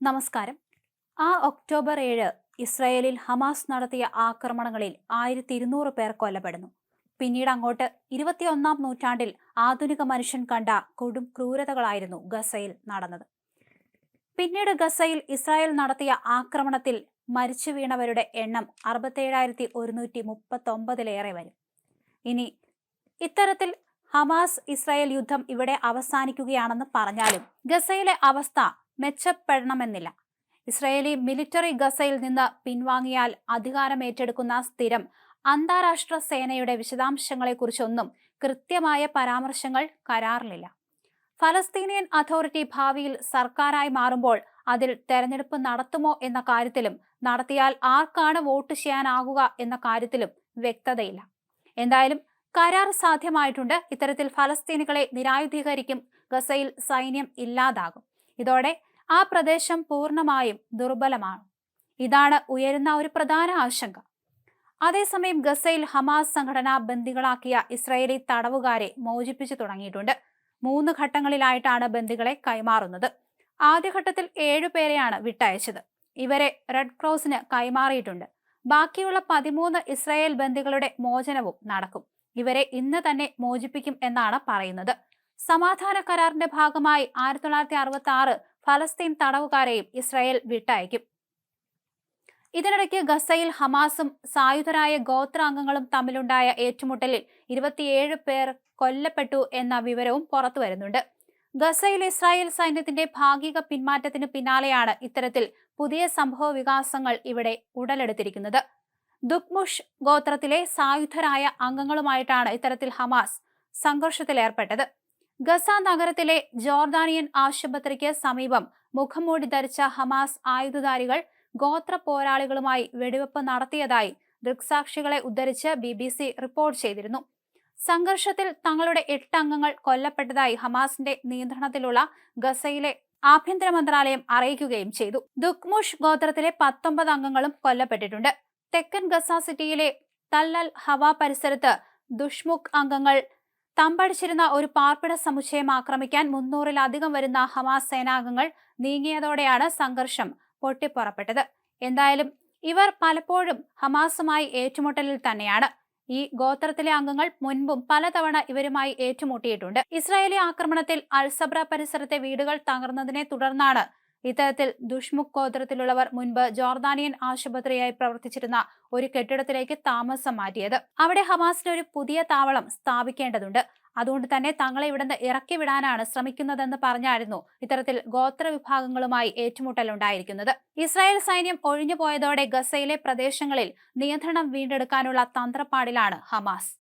നമസ്കാരം. ആ ഒക്ടോബർ ഏഴ് ഇസ്രായേലിൽ ഹമാസ് നടത്തിയ ആക്രമണങ്ങളിൽ ആയിരത്തി ഇരുന്നൂറ് പേർ കൊല്ലപ്പെടുന്നു. പിന്നീട് അങ്ങോട്ട് ഇരുപത്തിയൊന്നാം നൂറ്റാണ്ടിൽ ആധുനിക മനുഷ്യൻ കണ്ട കൊടും ക്രൂരതകളായിരുന്നു ഗസയിൽ നടന്നത്. പിന്നീട് ഗസയിൽ ഇസ്രായേൽ നടത്തിയ ആക്രമണത്തിൽ മരിച്ചു വീണവരുടെ എണ്ണം അറുപത്തേഴായിരത്തി ഒരുന്നൂറ്റി മുപ്പത്തൊമ്പതിലേറെ വരും. ഇനി ഇത്തരത്തിൽ ഹമാസ് ഇസ്രായേൽ യുദ്ധം ഇവിടെ അവസാനിക്കുകയാണെന്ന് പറഞ്ഞാലും ഗസയിലെ അവസ്ഥ മെച്ചപ്പെടണമെന്നില്ല. ഇസ്രയേലി മിലിറ്ററി ഗസയിൽ നിന്ന് പിൻവാങ്ങിയാൽ അധികാരമേറ്റെടുക്കുന്ന സ്ഥിരം അന്താരാഷ്ട്ര സേനയുടെ വിശദാംശങ്ങളെക്കുറിച്ചൊന്നും കൃത്യമായ പരാമർശങ്ങൾ കരാറിലില്ല. ഫലസ്തീനിയൻ അതോറിറ്റി ഭാവിയിൽ സർക്കാരായി മാറുമ്പോൾ അതിൽ തെരഞ്ഞെടുപ്പ് നടത്തുമോ എന്ന കാര്യത്തിലും നടത്തിയാൽ ആർക്കാണ് വോട്ട് ചെയ്യാനാകുക എന്ന കാര്യത്തിലും വ്യക്തതയില്ല. എന്തായാലും കരാർ സാധ്യമായിട്ടുണ്ട്. ഇത്തരത്തിൽ ഫലസ്തീനികളെ നിരായുധീകരിക്കും. ഗസയിൽ സൈന്യം ഇല്ലാതാകും. ഇതോടെ ആ പ്രദേശം പൂർണമായും ദുർബലമാണ്. ഇതാണ് ഉയരുന്ന ഒരു പ്രധാന ആശങ്ക. അതേസമയം ഗസയിൽ ഹമാസ് സംഘടന ബന്ദികളാക്കിയ ഇസ്രായേലി തടവുകാരെ മോചിപ്പിച്ചു തുടങ്ങിയിട്ടുണ്ട്. മൂന്ന് ഘട്ടങ്ങളിലായിട്ടാണ് ബന്ദികളെ കൈമാറുന്നത്. ആദ്യഘട്ടത്തിൽ ഏഴുപേരെയാണ് വിട്ടയച്ചത്. ഇവരെ റെഡ് ക്രോസിന് കൈമാറിയിട്ടുണ്ട്. ബാക്കിയുള്ള പതിമൂന്ന് ഇസ്രായേൽ ബന്ദികളുടെ മോചനവും നടക്കും. ഇവരെ ഇന്ന് തന്നെ മോചിപ്പിക്കും എന്നാണ് പറയുന്നത്. സമാധാന കരാറിന്റെ ഭാഗമായി ആയിരത്തി തൊള്ളായിരത്തി അറുപത്തി ആറ് ഫലസ്തീൻ തടവുകാരെയും ഇസ്രായേൽ വിട്ടയക്കും. ഇതിനിടയ്ക്ക് ഗസയിൽ ഹമാസും സായുധരായ ഗോത്രാംഗങ്ങളും തമ്മിലുണ്ടായ ഏറ്റുമുട്ടലിൽ ഇരുപത്തിയേഴ് പേർ കൊല്ലപ്പെട്ടു എന്ന വിവരവും പുറത്തു വരുന്നുണ്ട്. ഗസയിൽ ഇസ്രായേൽ സൈന്യത്തിന്റെ ഭാഗിക പിന്മാറ്റത്തിന് പിന്നാലെയാണ് ഇത്തരത്തിൽ പുതിയ സംഭവ വികാസങ്ങൾ ഇവിടെ ഉടലെടുത്തിരിക്കുന്നത്. ദുക്മുഷ് ഗോത്രത്തിലെ സായുധരായ അംഗങ്ങളുമായിട്ടാണ് ഇത്തരത്തിൽ ഹമാസ് സംഘർഷത്തിലേർപ്പെട്ടത്. ഗസ നഗരത്തിലെ ജോർദാനിയൻ ആശുപത്രിക്ക് സമീപം മുഖംമൂടി ധരിച്ച ഹമാസ് ആയുധധാരികൾ ഗോത്ര പോരാളികളുമായി വെടിവെപ്പ് നടത്തിയതായി ദൃക്സാക്ഷികളെ ഉദ്ധരിച്ച് ബി ബി സി റിപ്പോർട്ട് ചെയ്തിരുന്നു. സംഘർഷത്തിൽ തങ്ങളുടെ എട്ട് അംഗങ്ങൾ കൊല്ലപ്പെട്ടതായി ഹമാസിന്റെ നിയന്ത്രണത്തിലുള്ള ഗസയിലെ ആഭ്യന്തര മന്ത്രാലയം അറിയിക്കുകയും ചെയ്തു. ദുക്മുഷ് ഗോത്രത്തിലെ പത്തൊമ്പത് അംഗങ്ങളും കൊല്ലപ്പെട്ടിട്ടുണ്ട്. തെക്കൻ ഗസ സിറ്റിയിലെ തല്ലൽ ഹവ പരിസരത്ത് ദുഷ്മുഖ് അംഗങ്ങൾ തമ്പടിച്ചിരുന്ന ഒരു പാർപ്പിട സമുച്ചയം ആക്രമിക്കാൻ മുന്നൂറിലധികം വരുന്ന ഹമാസ് സേനാംഗങ്ങൾ നീങ്ങിയതോടെയാണ് സംഘർഷം പൊട്ടിപ്പുറപ്പെട്ടത്. എന്തായാലും ഇവർ പലപ്പോഴും ഹമാസുമായി ഏറ്റുമുട്ടലിൽ തന്നെയാണ്. ഈ ഗോത്രത്തിലെ അംഗങ്ങൾ മുൻപും പലതവണ ഇവരുമായി ഏറ്റുമുട്ടിയിട്ടുണ്ട്. ഇസ്രായേലി ആക്രമണത്തിൽ അൽസബ്ര പരിസരത്തെ വീടുകൾ തകർന്നതിനെ തുടർന്നാണ് ഇത്തരത്തിൽ ദുഷ്മുഖ് ഗോത്രത്തിലുള്ളവർ മുൻപ് ജോർദാനിയൻ ആശുപത്രിയായി പ്രവർത്തിച്ചിരുന്ന ഒരു കെട്ടിടത്തിലേക്ക് താമസം മാറ്റിയത്. അവിടെ ഹമാസിന് ഒരു പുതിയ താവളം സ്ഥാപിക്കേണ്ടതുണ്ട്. അതുകൊണ്ട് തന്നെ തങ്ങളെ ഇവിടുന്ന് ഇറക്കി വിടാനാണ് ശ്രമിക്കുന്നതെന്ന് പറഞ്ഞായിരുന്നു ഇത്തരത്തിൽ ഗോത്ര വിഭാഗങ്ങളുമായി ഏറ്റുമുട്ടലുണ്ടായിരിക്കുന്നത്. ഇസ്രായേൽ സൈന്യം ഒഴിഞ്ഞുപോയതോടെ ഗസയിലെ പ്രദേശങ്ങളിൽ നിയന്ത്രണം വീണ്ടെടുക്കാനുള്ള തന്ത്രപ്പാടിലാണ് ഹമാസ്.